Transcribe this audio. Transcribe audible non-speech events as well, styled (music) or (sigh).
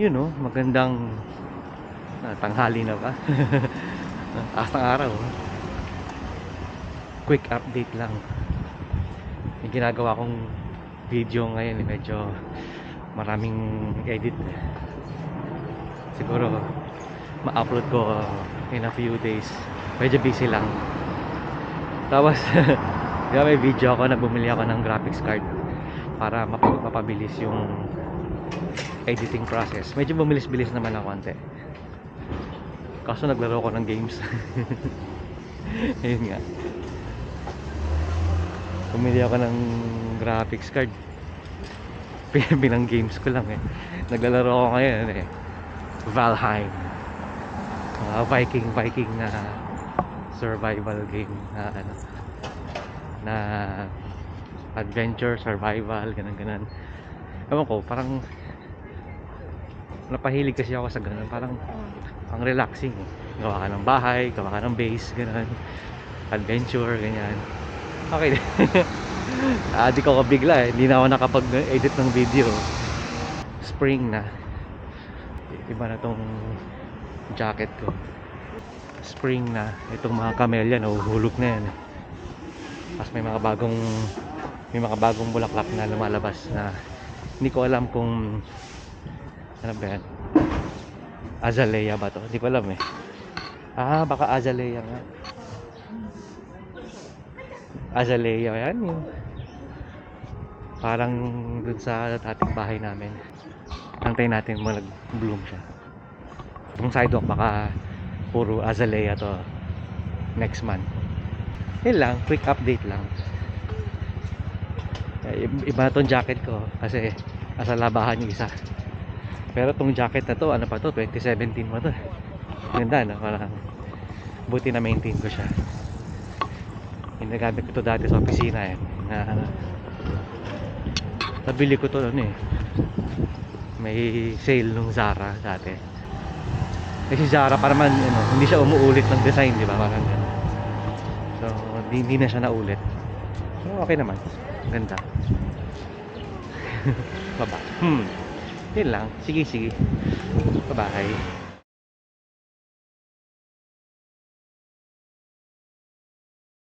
Yun oh, magandang ah, tanghali na ba? (laughs) Asang araw. oh. Quick update lang. Yung ginagawa kong video ngayon, eh, medyo maraming edit. Siguro ma-upload ko in a few days. Medyo busy lang. Tapos, (laughs) may video ako na bumili ako ng graphics card para map- mapabilis yung editing process. Medyo bumilis-bilis naman ng konti. Kaso naglaro ko ng games. (laughs) Ayun nga. Bumili ako ng graphics card. (laughs) Pinang games ko lang eh. Naglalaro ako ngayon eh. Valheim. Mga Viking Viking na survival game na ano na adventure, survival, ganun ganun. Ewan ko, parang napahilig kasi ako sa ganun. Parang ang relaxing. Gawa ka ng bahay, gawa ka ng base, ganun. Adventure, ganyan. Okay. (laughs) di ko ako bigla eh. Hindi na ako nakapag-edit ng video. Spring na. Iba na tong jacket ko. Spring na. Itong mga camellia, nahuhulog na yan. Tapos may mga bagong may mga bagong bulaklak na lumalabas na hindi ko alam kung ano ba yan? Azalea ba to? Hindi ko alam eh. Ah, baka Azalea nga. Azalea yan yung parang dun sa dating bahay namin. Antayin natin mag bloom siya. Itong sidewalk baka puro Azalea to next month. Yun lang, quick update lang. Eh, Iba na tong jacket ko kasi nasa labahan yung isa. Pero tong jacket na to, ano pa to, 2017 mo to. Ganda no, parang buti na maintain ko siya. Ginagamit ko to dati sa opisina eh. Na, nabili ko to ano eh. May sale nung Zara dati. Kasi Zara para man ano, hindi siya umuulit ng design, di ba? Parang gano'n. So, di, hindi na siya naulit. So, okay naman. Ganda. (laughs) Baba. Hmm. Yun lang. Sige, sige. Bye-bye.